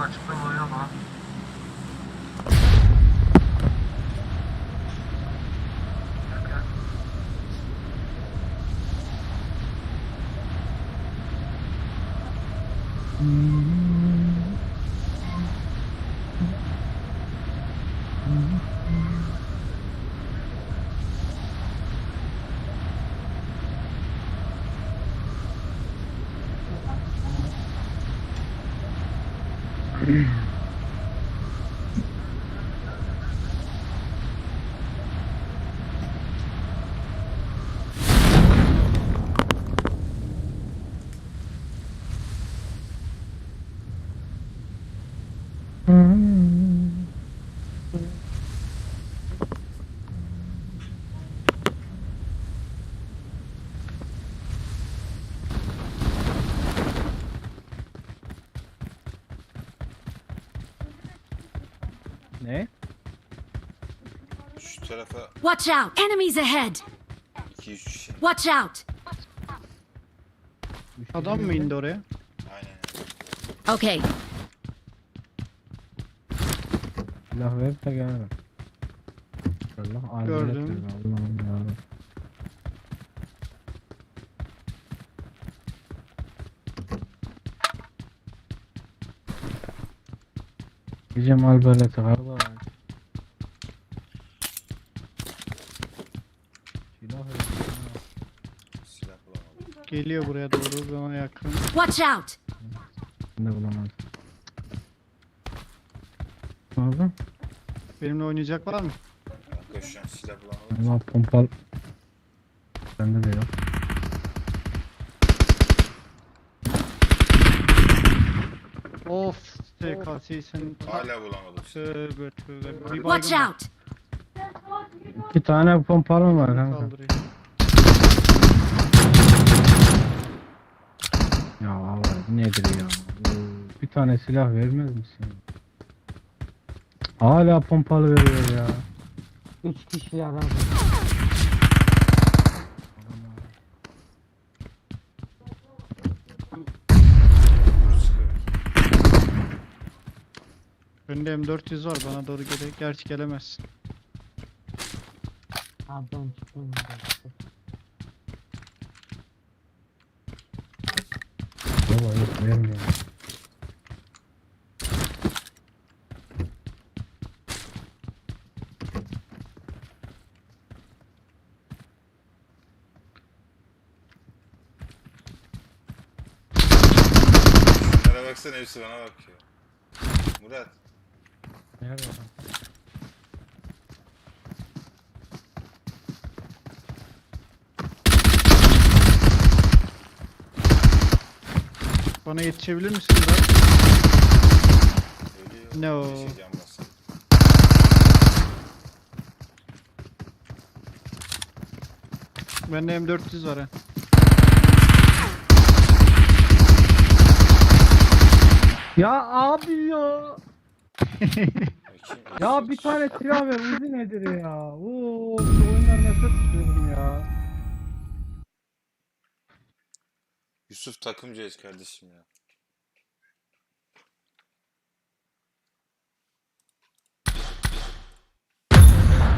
Açıkta vuruyor ama. Gel gel. Ne? Şu tarafa Watch out! Enemies ahead! 2-3 kişi. Watch out! Adam mı indi oraya? Aynen. Okay, Silah ver de gel. Allah alet Gördüm. ver, Allah'ım ya. Gideceğim kardeş. Silah ver. Silah bulamadım. Geliyor buraya doğru bana yakın. watch out! Ben de bulamam. Ne oldu? Benimle oynayacak var mı? An silah bulamadım. Allah pompal. Bende de yok. Of TKC sen Hala bulamadım. tövbe tövbe. Bir Watch baygın out! İki tane pompalım var kanka. kaldırıyor. Ya Allah nedir ya? Bir tane silah vermez misin? Hala pompalı veriyor ya. Üç kişi sıkıyor. Önde M400 var bana doğru gele. Gerçi gelemezsin. Adam çıkıyor. Baba yok vermiyor. Şunlara baksana hepsi bana bakıyor. Murat. Nerede lan? Bana yetişebilir misin? Ölüyor. No. Şey. Bende M400 var ha. Ya abi ya. Bakayım. Ya bir tane silah ver uzi nedir ya? Oo, Yusuf takımcıyız kardeşim ya.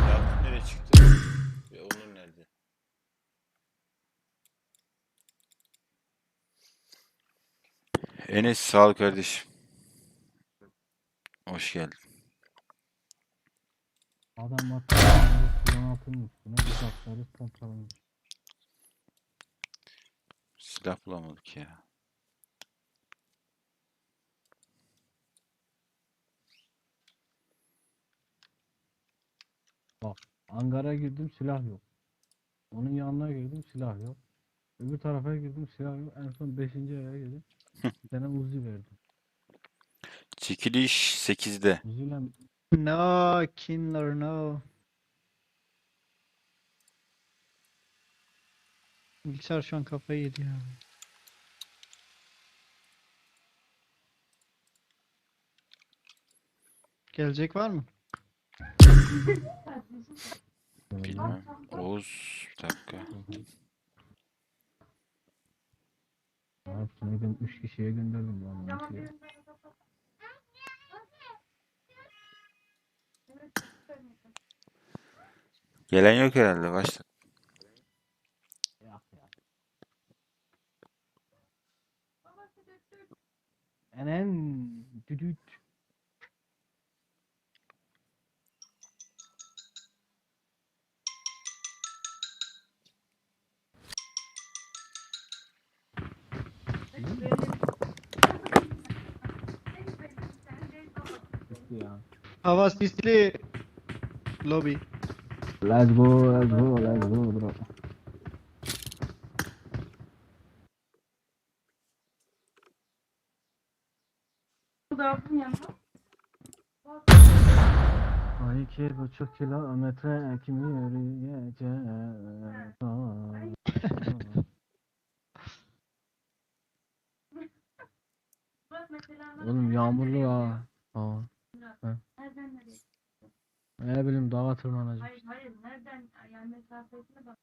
Ya nereye çıktı? Ya Onur nerede? Enes sağ ol kardeşim. Hoş geldin. Adam atıyor. Kulağına atılmış. Buna bir baklarız pompalamış. Silah bulamadık ya. Angara girdim silah yok. Onun yanına girdim silah yok. Öbür tarafa girdim silah yok. En son 5. aya girdim. tane uzi verdim. Çekiliş 8'de. Uziyle No killer no. Bilgisayar şu an kafayı yedi ya. Gelecek var mı? Bilmem. Oğuz bir dakika. Hepsini ben 3 kişiye gönderdim lan. Gelen yok herhalde başla. Enem düdüt. Bitti ya. Hava sisli. Lobby. Let's go, let's go, let's go bro. Ay iki buçuk kilometre kimi yürüyeceğim? Oğlum yağmurlu ha. Aa. Ne bileyim dağa tırmanacağım. Hayır hayır nereden yani mesafesine bak.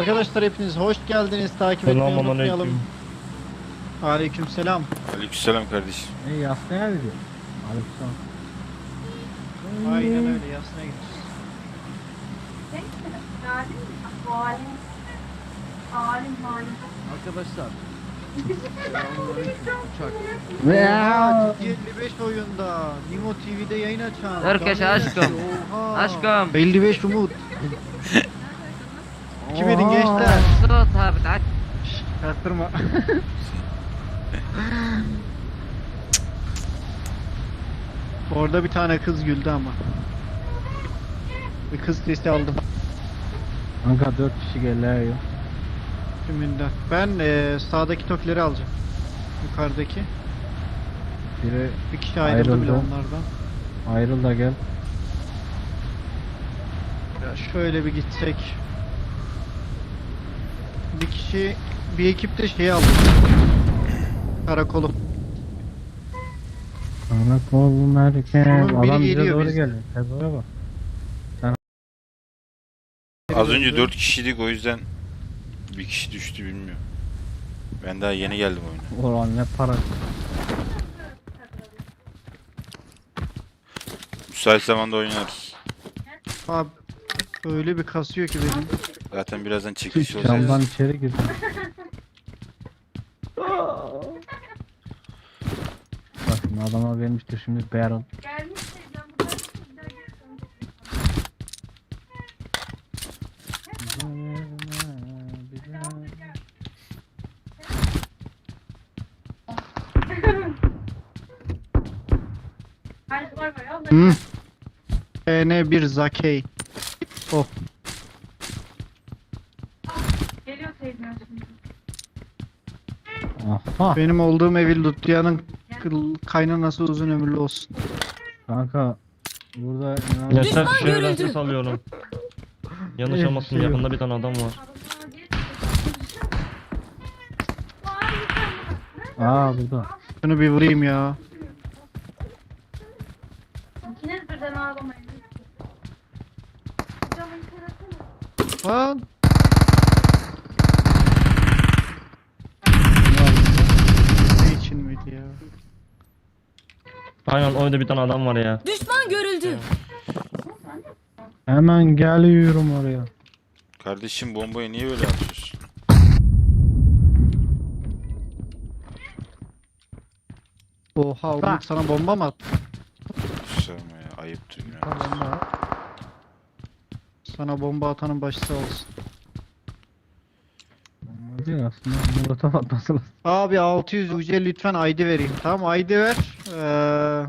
Arkadaşlar hepiniz hoş geldiniz. Takip etmeyi Selamun unutmayalım. aleyküm. Aleyküm selam. Aleykümselam kardeşim. E yastığa gidiyor. Aleykümselam. Aynen öyle yasına gideceğiz. Arkadaşlar. Ya. 55 oyunda. Nimo TV'de yayın açan. Herkes canlı aşkım. Oha. Aşkım. 55 Umut. Kastırma. Orada bir tane kız güldü ama. Bir kız sesi aldım Kanka 4 kişi geliyor. tümünden. Ben eee, sağdaki tokileri alacağım. Yukarıdaki. Biri Bir kişi ayrıldı bile Ayrıldı. onlardan. ayrıl da gel. Ya şöyle bir gitsek. Bir kişi, bir ekip de şey aldı. Karakolu. Karakol merkez. Bunun biri Adam bize geliyor doğru biz- geliyor. Tezora bak. Az önce 4 kişiydik o yüzden bir kişi düştü bilmiyorum. Ben daha yeni geldim oyuna. Ulan ne para. Müsait zamanda oynarız. Abi öyle bir kasıyor ki benim. Zaten birazdan çekiliş olacak. Camdan içeri girdi. Bakın adama vermiştir şimdi barrel. Gelmiş de ben burada bir daha geliyorum. Hadi var var ya. Hı. N1 Zakey. Oh. Geliyor teyzem şimdi. Aha. Benim olduğum evi Lutluyan'ın kıl- kaynanası uzun ömürlü olsun. Kanka burada Gençler Düşman dışarıdan görüldü. ses alıyorum. Yanlış olmasın şey yakında bir tane adam var. Aa burada. Şunu bir vurayım ya. İkiniz birden ağlamayın. Camın tarafına. Lan. Ne için miydi ya? Aynen oyunda bir tane adam var ya. Düşman görüldü. Hemen geliyorum oraya. Kardeşim bombayı niye böyle atıyorsun? Oha Umut sana bomba mı attı? Sorma ya ayıptır ya. Tamam da. Sana bomba atanın başı sağ olsun. Değil aslında. Molotov atması lazım. Abi 600 UC lütfen ID vereyim. Tamam ID ver. Ee,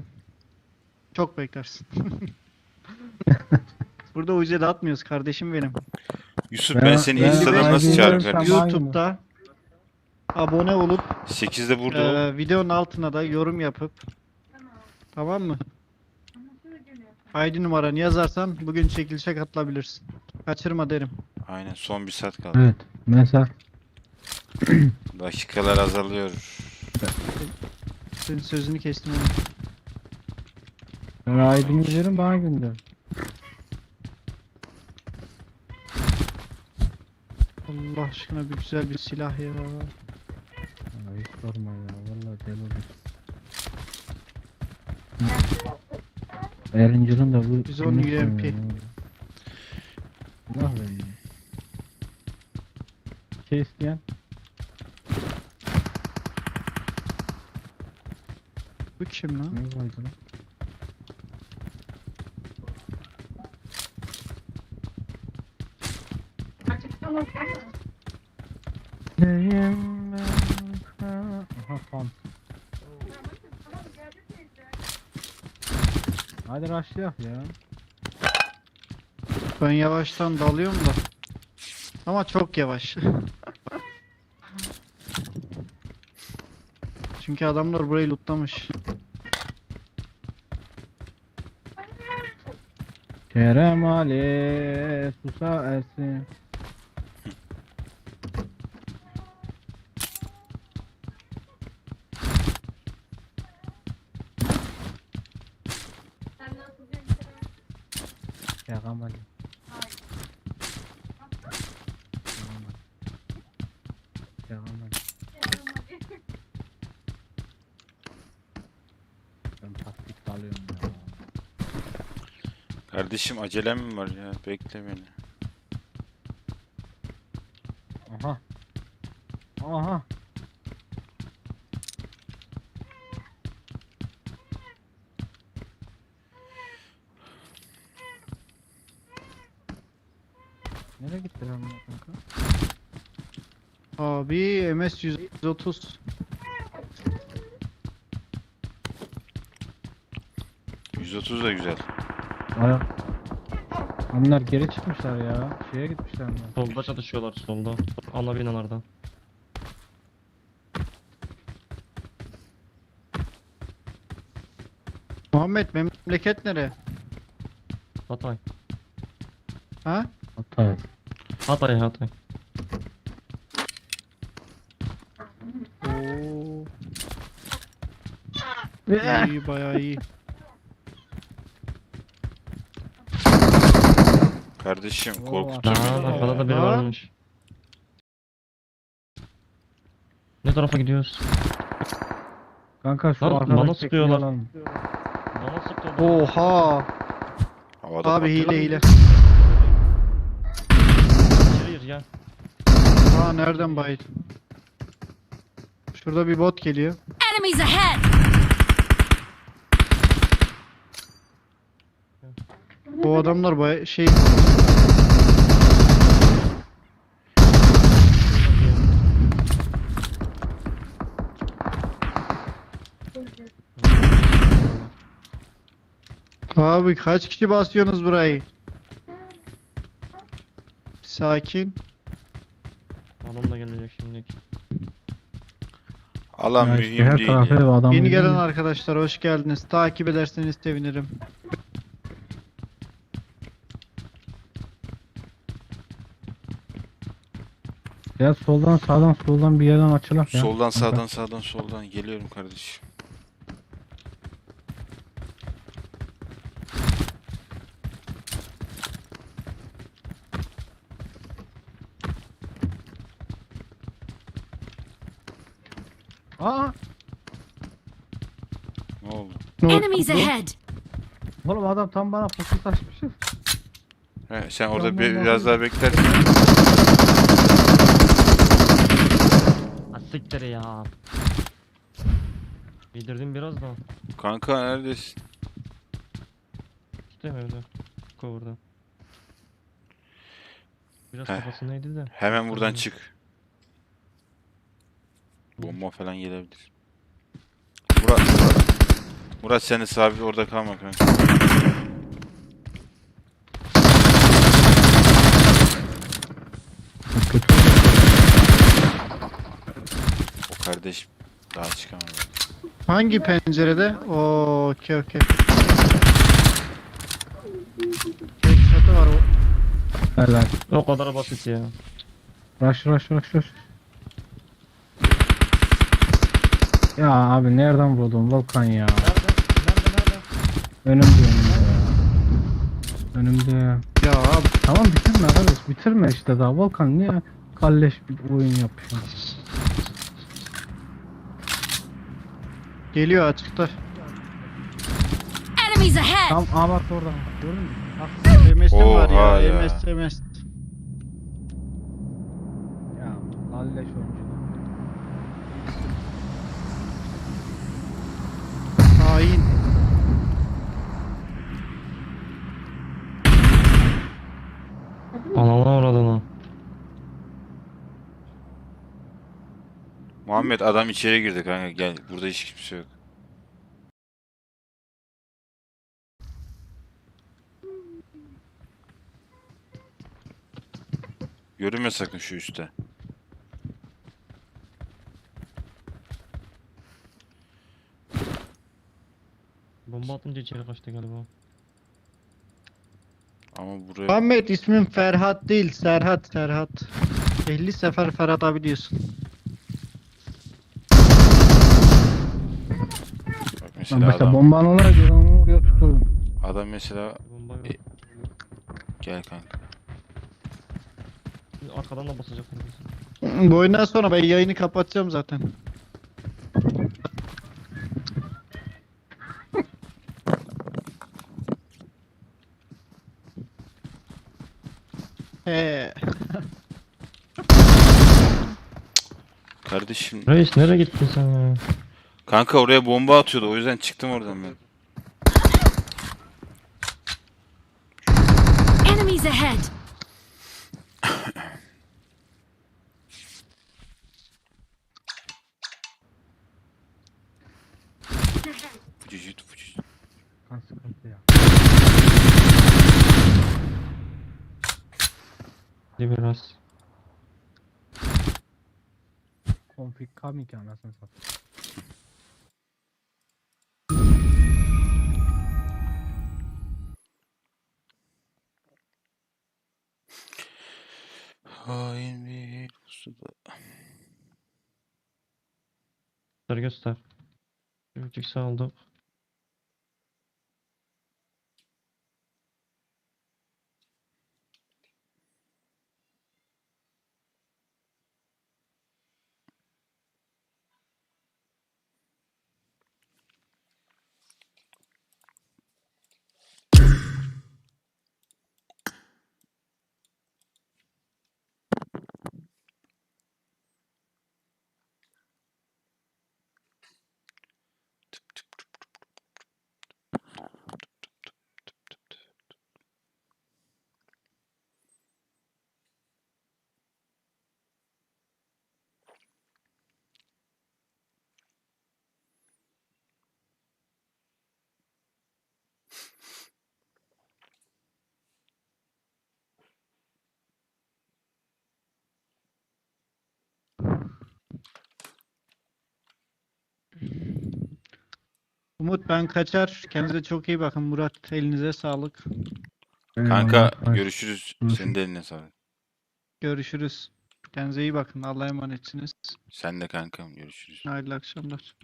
çok beklersin. Burada UC de atmıyoruz kardeşim benim. Yusuf Ben- ben seni ben- Insta'dan ben nasıl kardeşim? Tamam. YouTube'da abone olup 8'de burada ol. ee, videonun altına da yorum yapıp tamam mı? ID numaranı yazarsan bugün çekilişe katılabilirsin. Kaçırma derim. Aynen son bir saat kaldı. Evet. Mesela Dakikalar azalıyor. Senin sözünü kestim oğlum. ben aydın giderim bana gönder. Allah aşkına bir güzel bir silah ya. Ya hiç sorma ya. Vallahi deli olur. Erincil'in de bu... Biz onu UMP. Silah veriyor. Şey isteyen? Bu kim lan? Ne vardı lan? Neyim ben? Aha tam. Hadi rushlayalım ya. Ben yavaştan dalıyorum da. Ama çok yavaş. Çünkü adamlar burayı lootlamış. Kerem Ali susa ersin. Kerem Ali. Kerem. Ben taktik alıyorum. Kardeşim acelem mi var ya? Bekle beni. Aha. Aha. Nereye gitti lan kanka? Abi MS 130. %30 da güzel. Aya. Onlar geri çıkmışlar ya. Şeye gitmişler mi? Solda çatışıyorlar solda. Ana binalardan. Muhammed memleket nere? Hatay. Ha? Hatay. Hatay Hatay. Oo. iyi bayağı iyi. Kardeşim korkuttun Aa beni. arkada da biri varmış. Ne tarafa gidiyoruz? Kanka şu Lan, arkadaki bana tekneyi sıkıyorlar. alalım. Bana sıktı. Oha. Havada Abi hile hile. İçeri gir gel. Aa nereden bayıl? Şurada bir bot geliyor. Enemies ahead! Bu adamlar baya şey Abi kaç kişi basıyorsunuz burayı? Sakin. Adam da gelecek şimdi. Alan Ya işte mühim her değil tarafı ya. ev adam. Yeni gelen arkadaşlar hoş geldiniz. Takip ederseniz sevinirim. Ya soldan sağdan soldan bir yerden açılak ya. Soldan sağdan sağdan soldan geliyorum kardeşim. Aa! Ne oldu? Ne oldu? Enemies ahead! Oğlum adam tam bana fokus açmış. He, sen orada bir, biraz daha bekler. Ha siktir ya. Bildirdim biraz da. Kanka neredesin? İşte evde. Cover'da. Biraz Heh. kafasındaydı da. Hemen buradan çık. Bomba falan gelebilir. Murat, Murat. Murat sen de sabit orada kalma kanka. O kardeş daha çıkamadı. Hangi pencerede? Oo, okey okey. Tek çatı var o. Helal. O kadar basit ya. Rush rush rush rush. Ya abi nereden vurdun Volkan ya? Nerede? Nerede nerede? Önümde önümde ya. Önümde ya. Ya abi Tamam bitirme arkadaş bitirme işte daha Volkan niye kalleş bir oyun yapıyorsun? geliyor açıkta. Enemies ahead! Tam aa bak orada gördün mü? Bak MS'im var Oha ya. MS MS. Muhammed adam içeri girdi kanka gel. Burada hiç kimse yok. Görünme sakın şu üstte. Bomba atınca içeri kaçtı galiba. Ama buraya Muhammed ismim Ferhat değil Serhat Serhat. 50 sefer Ferhat abi diyorsun. Bak Lan mesela mesela adam, bombanı olarak göre onu oraya tuturdum. adam mesela Bomba yok. E- gel kanka. Arkadan da basacak. Bu oyundan sonra ben yayını kapatacağım zaten. He. Kardeşim Reis nereye gittin sen ya? Kanka oraya bomba atıyordu o yüzden çıktım oradan ben. Enemies ahead! Vücut vücut. Kan sıkıntı ya. Hadi biraz. Config kamik anasını satayım. Göster göster. Bir buçuk Umut ben kaçar. Kendinize çok iyi bakın. Murat elinize sağlık. Kanka görüşürüz. Senin de eline sağlık. Görüşürüz. Kendinize iyi bakın. Allah'a emanetsiniz. Sen de kankam görüşürüz. Hayırlı akşamlar.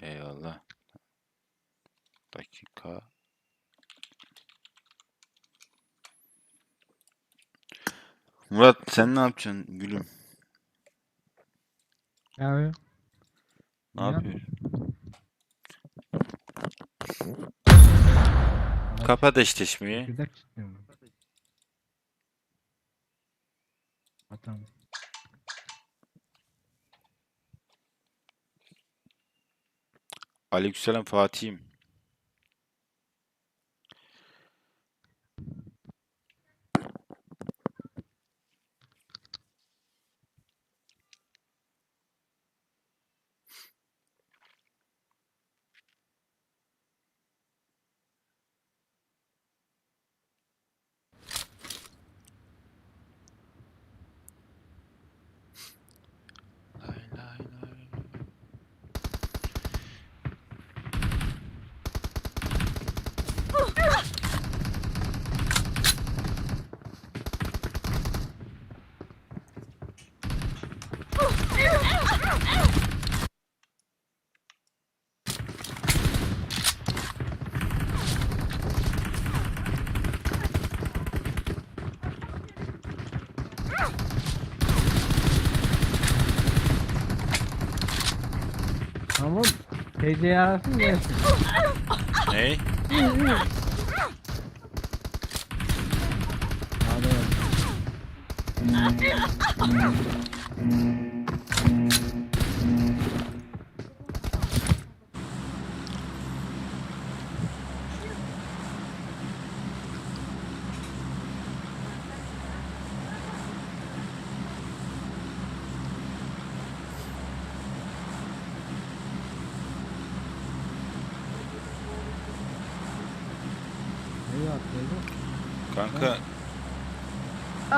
Eyvallah. Dakika. Murat sen ne yapacaksın gülüm? Ne Ya. yapıyorsun? Kapat eşleşmeyi. Güzel. Tamam. Aleykümselam Fatih'im. Tamam. TC'yi arasın gelsin. Ney? Hadi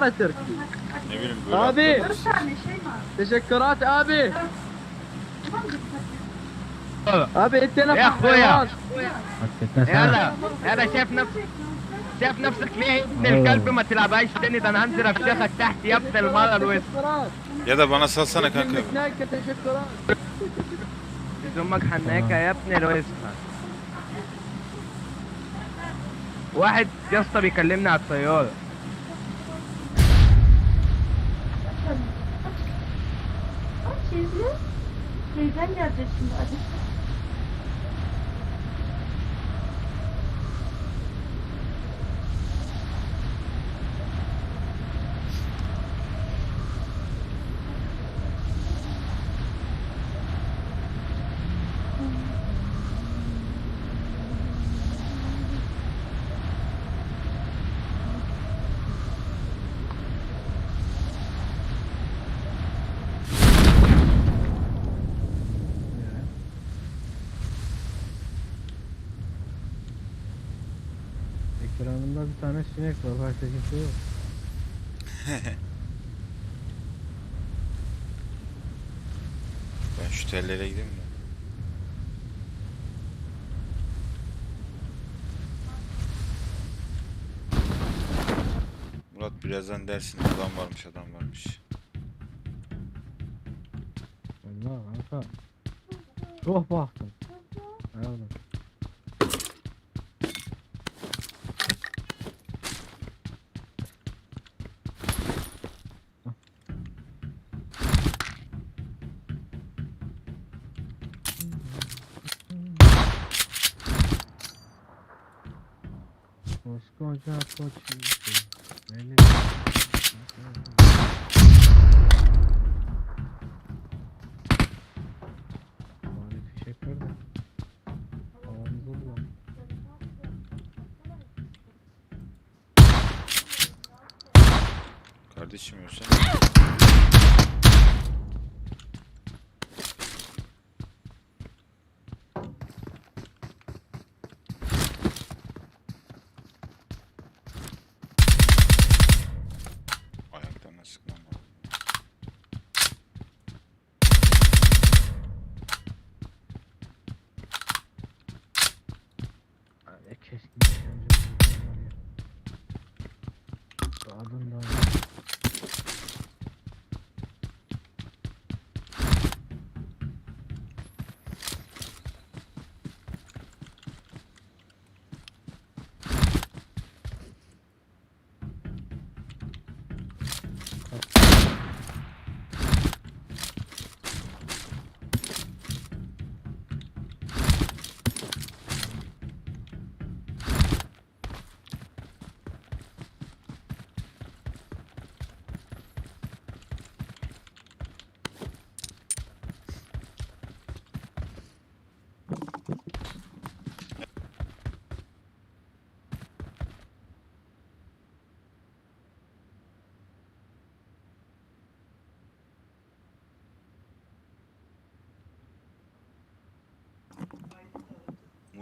على تركي. آبي. تشكرات آبي. آبي أنت يا أخويا. يلا يلا شايف نفسك شايف نفسك ليه يا ابن الكلب ما تلعبهاش تاني؟ ده أنا هنزل افشخك تحت يا ابن المره الوسط. يا ده أنا أساسا أنا كان كده. أمك حناكه يا ابن الوسط. واحد يا اسطى بيكلمني على الطيارة. Şeyden gelecek şimdi. Hadi. Ekranımda bir tane sinek var. Başka kimse yok. Ben şu tellere gideyim de. Murat birazdan dersin adam varmış adam varmış. Allah kanka. Çok baktım. Koskoca koçum. Beni... Bari fişek ver de. Havamızı bulalım. Kardeşim ölsen.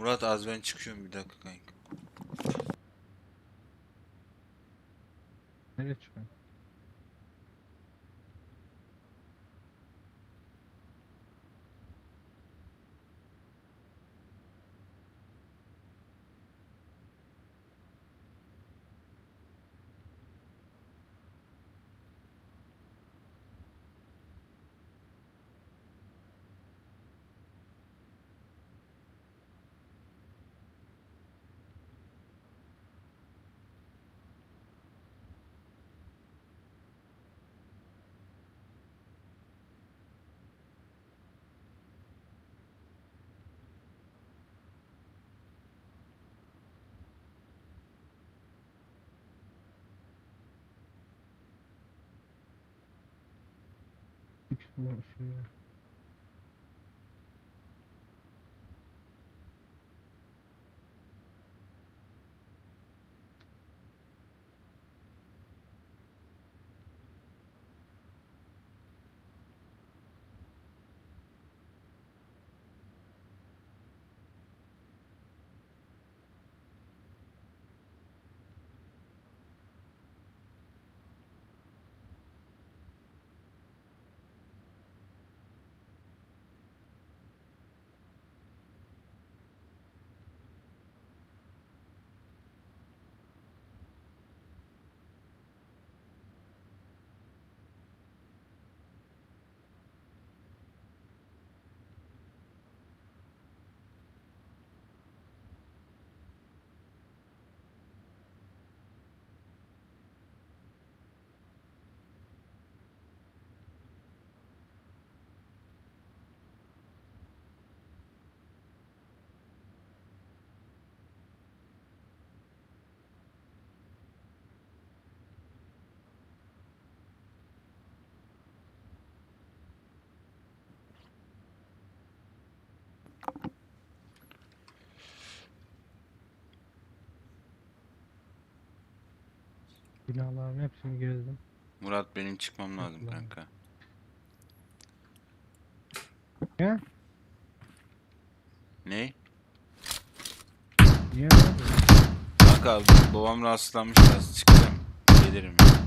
Murat az ben çıkıyorum bir dakika kanka. nereye çıkıyor? Bu şey. Binaların hepsini gezdim. Murat benim çıkmam lazım Lan. kanka. Ne? Ne? Niye? Kanka babam rahatsızlanmış biraz çıkacağım. Gelirim. Anlat.